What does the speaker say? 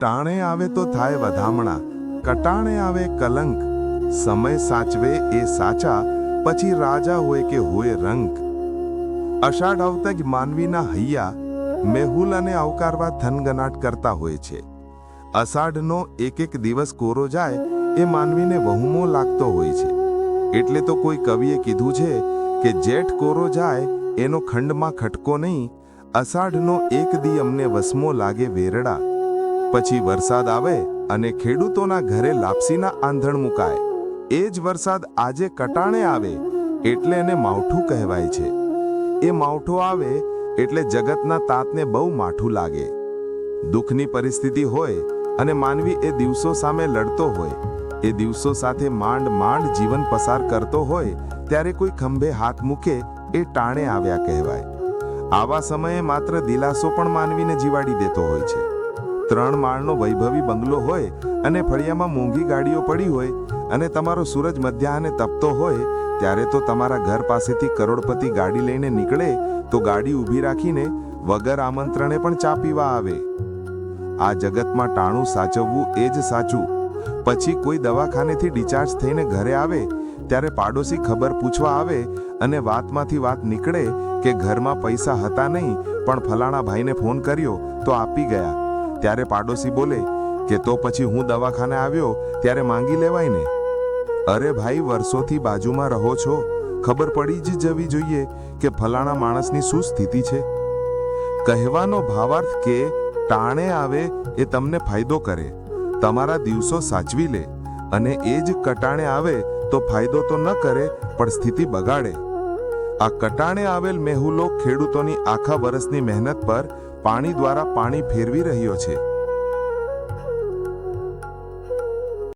ટાણે આવે તો થાય વધામણા, કટાણે આવે કલંક, સમય સાચવે એ સાચા, પછી રાજા હોય કે હોય રંક. અષાઢ આવતા માનવીના હૈયા, મેહુલ અને આવકારવા થનગનાટ કરતા હોય છે. અષાઢનો એક એક દિવસ કોરો જાય એ માનવીને વહુમો લાગતો હોય છે. એટલે તો કોઈ કવિએ કીધું છે કે જેઠ કોરો જાય એનો ખંડમાં ખટકો નહીં, અષાઢનો એક દી અમને વસમો લાગે વેરડા. પછી વરસાદ આવે અને ખેડૂતોના ઘરે લાપસીના આંધણ મુકાય. એ જ વરસાદ આજે કટાણે આવે એટલે એને માવઠું કહેવાય છે. એ માવઠું આવે એટલે જગતના તાતને બહુ માઠું લાગે. દુઃખની પરિસ્થિતિ હોય અને માનવી એ દિવસો સામે લડતો હોય, એ દિવસો સાથે માંડ માંડ જીવન પસાર કરતો હોય, ત્યારે કોઈ ખંભે હાથ મૂકે એ ટાણે આવ્યા કહેવાય. આવા સમયે માત્ર દિલાસો પણ માનવીને જીવાડી દેતો હોય છે. ત્રણ માળનો વૈભવી બંગલો હોય અને ફળિયામાં મોંઘી ગાડીઓ પડી હોય અને તમારો સૂરજ મધ્યાહને તપતો હોય, ત્યારે તો તમારા ઘર પાસેથી કરોડપતિ ગાડી લઈને નીકળે તો ગાડી ઊભી રાખીને વગર આમંત્રણે પણ ચા પીવા આવે. આ જગતમાં ટાણું સાચવવું એ જ સાચું. પછી કોઈ દવાખાનેથી ડિસ્ચાર્જ થઈને ઘરે આવે, ત્યારે પાડોશી ખબર પૂછવા આવે અને વાતમાંથી વાત નીકળે કે ઘરમાં પૈસા હતા નહીં, પણ ફલાણા ભાઈને ફોન કર્યો તો આપી ગયા. ત્યારે પાડોશી બોલે કે તો પછી હું દવાખાને આવ્યો ત્યારે માંગી લેવાય ને. અરે ભાઈ, વર્ષોથી બાજુમાં રહો છો. ખબર પડી જ જવી જોઈએ કે ફલાણા માણસની શું સ્થિતિ છે. કહેવાનો ભાવાર્થ કે ટાણે આવે એ તમને ફાયદો કરે. તમારા દિવસો સાચવી લે અને એ જ કટાણે આવે તો ફાયદો તો ન કરે, પણ સ્થિતિ બગાડે. આ કટાણે આવેલ મેહુલો ખેડૂતોની આખા વર્ષની મહેનત પર પાણી દ્વારા પાણી ફેરવી રહ્યો છે.